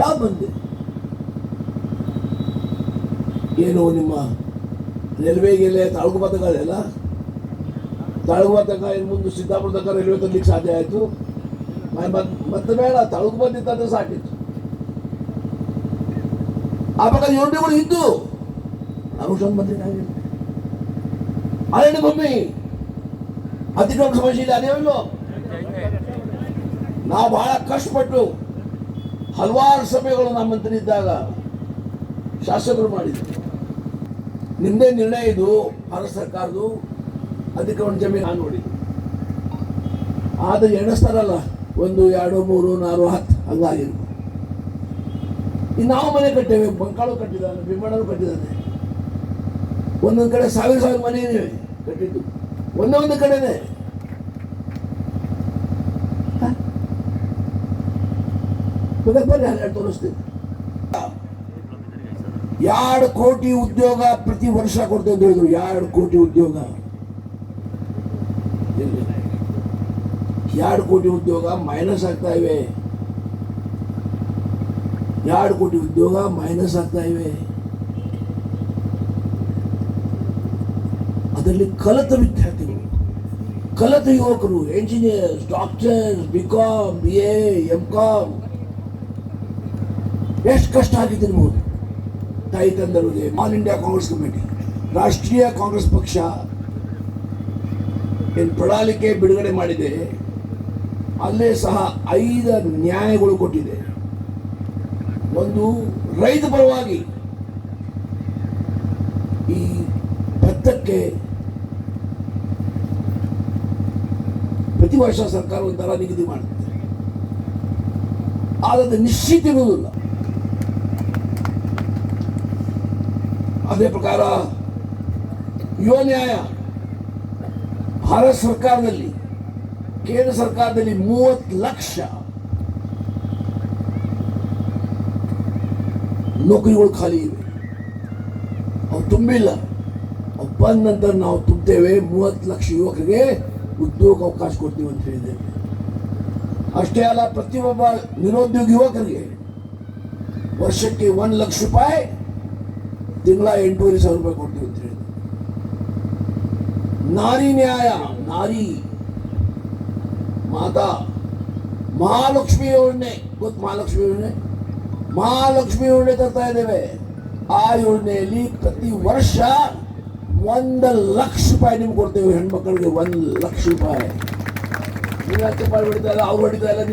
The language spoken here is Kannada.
ಯಾವ ಬಂದೆ? ಏನು ನಿಮ್ಮ ರೈಲ್ವೆಗೆಲ್ಲ ತಾಳ್ಗು ಬತ್ತಕಾಲೆಲ್ಲ ತಾಳಗು ಬತ್ತಕ ಇನ್ನು ಮುಂದೆ ಸಿದ್ದಾಪುರ ತನಕ ರೈಲ್ವೆ ತರಲಿಕ್ಕೆ ಸಾಧ್ಯ ಆಯಿತು? ಮತ್ತೆ ಬೇಡ, ತಳಗು ಬಂದಿತ್ತಂದ್ರೆ ಸಾಕಿತ್ತು. ಆವಾಗ ಯೋಜನೆಗಳು ಇದ್ದು ಅನುಷ್ಠಾನ ಬಂದಿದ್ದಾಗಿಲ್ಲ ಅರಣ್ಯ ಭೂಮಿ ಅತಿಕ್ರಮಣ ಸಮಸ್ಯೆ ಇದೆ ಅದೇವಿಲ್ಲೋ ನಾವು ಬಹಳ ಕಷ್ಟಪಟ್ಟು ಹಲವಾರು ಸಭೆಗಳು ನಮ್ಮ ಮಂತ್ರಿ ಇದ್ದಾಗ ಶಾಸಕರು ಮಾಡಿದ್ರು. ನಿಮ್ಮದೇ ನಿರ್ಣಯ ಇದು, ಭಾರತ ಸರ್ಕಾರದ್ದು ಒಂದು ಜಮೀನು ನಾನು ನೋಡಿ ಆದರೆ ಎಣಿಸ್ತಾರಲ್ಲ, ಒಂದು ಎರಡು, ಮೂರು, ನಾಲ್ಕು, ಹತ್ತು ಹಂಗಾಗಿರ್ಬೋದು ಇನ್ನು ನಾವು ಮನೆ ಕಟ್ಟೇವೆ, ಬಂಕಾಳು ಕಟ್ಟಿದ್ದಾನೆ ಬಿಮ್ಮಣ್ಣರು ಕಟ್ಟಿದ್ದಾನೆ. ಒಂದೊಂದು ಕಡೆ ಸಾವಿರ ಸಾವಿರ ಮನೆ ಕಟ್ಟಿದ್ದು. ಒಂದೊಂದು ಒಂದು ಕಡೆನೆ. ತೋರಿಸ್ತೀನಿ. ಎರಡು ಕೋಟಿ ಉದ್ಯೋಗ ಪ್ರತಿ ವರ್ಷ ಕೊಡ್ತೇವೆ ಹೇಳಿದ್ರು ಎರಡು ಕೋಟಿ ಉದ್ಯೋಗ. ಎರಡು ಕೋಟಿ ಉದ್ಯೋಗ ಮೈನಸ್ ಆಗ್ತಾ ಇವೆ. ಎರಡು ಕೋಟಿ ಉದ್ಯೋಗ ಮೈನಸ್ ಆಗ್ತಾ ಇವೆ. ಅದರಲ್ಲಿ ಕಲಿತ ವಿದ್ಯಾರ್ಥಿಗಳು. ಕಲಿತ ಯುವಕರು engineers doctors B com B A M com ಎಷ್ಟು ಕಷ್ಟ ಆಗಿದೆ ನಿಮಗೆ ತಾಯಿ ತಂದರಿಗೆ ಆಲ್ ಇಂಡಿಯಾ ಕಾಂಗ್ರೆಸ್ ಕಮಿಟಿ, ರಾಷ್ಟ್ರೀಯ ಕಾಂಗ್ರೆಸ್ ಪಕ್ಷ ಏನು ಪ್ರಣಾಳಿಕೆ ಬಿಡುಗಡೆ ಮಾಡಿದೆ, ಅಲ್ಲೇ ಸಹ ಐದು ನ್ಯಾಯಗಳು ಕೊಟ್ಟಿದೆ. ಒಂದು ರೈತ ಪರವಾಗಿ ಈ ಭತ್ತಕ್ಕೆ ಪ್ರತಿ ವರ್ಷ ಸರ್ಕಾರ ಒಂದು ದರ ನಿಗದಿ ಮಾಡುತ್ತೆ ಆದರೆ ನಿಶ್ಚಿತ ಇರುವುದಿಲ್ಲ. ಅದೇ ಪ್ರಕಾರ ಯುವ ನ್ಯಾಯ ಭಾರತ ಸರ್ಕಾರದಲ್ಲಿ ಕೇಂದ್ರ ಸರ್ಕಾರದಲ್ಲಿ ಮೂವತ್ತು ಲಕ್ಷ ನೌಕರಿಗಳು ಖಾಲಿ ಇವೆ ಅವು ತುಂಬಿಲ್ಲ ಅವು ಬಂದ ನಂತರ ನಾವು ತುಂಬ್ತೇವೆ ಮೂವತ್ತು ಲಕ್ಷ ಯುವಕರಿಗೆ ಉದ್ಯೋಗ ಅವಕಾಶ ಕೊಡ್ತೀವಿ ಅಂತ ಹೇಳಿದ್ದೇವೆ ಅಷ್ಟೇ ಅಲ್ಲ ಪ್ರತಿಯೊಬ್ಬ ನಿರುದ್ಯೋಗಿ ಯುವಕರಿಗೆ ವರ್ಷಕ್ಕೆ ಒಂದು ಲಕ್ಷ ರೂಪಾಯಿ ತಿಂಗಳ ಎಂಟೂವರೆ ಸಾವಿರ ರೂಪಾಯಿ ಕೊಡ್ತೀವಿ ಅಂತ ಹೇಳಿದ್ರು. ನಾರಿ ನ್ಯಾಯ, ನಾರಿ. ಮಾತಾ, ಮಹಾಲಕ್ಷ್ಮಿ ಯೋಜನೆ. ಗೊತ್ತು ಮಹಾಲಕ್ಷ್ಮಿ ಯೋಜನೆ? ಮಹಾಲಕ್ಷ್ಮಿ ಯೋಜನೆ ತರ್ತಾ ಇದ್ದೇವೆ. ಆ ಯೋಜನೆಯಲ್ಲಿ ಪ್ರತಿ ವರ್ಷ ಒಂದು ಲಕ್ಷ ರೂಪಾಯಿ ನಿಮ್ಗೆ ಕೊಡ್ತೇವೆ ಹೆಣ್ಮಕ್ಳಿಗೆ, ಒಂದು ಲಕ್ಷ ರೂಪಾಯಿ. ನೀವು ಯಾಕೆ ರೂಪಾಯಿ ಹೊಡಿತಾ ಇಲ್ಲ? ಅವ್ರು ಹೊಡಿತಾ ಇಲ್ಲ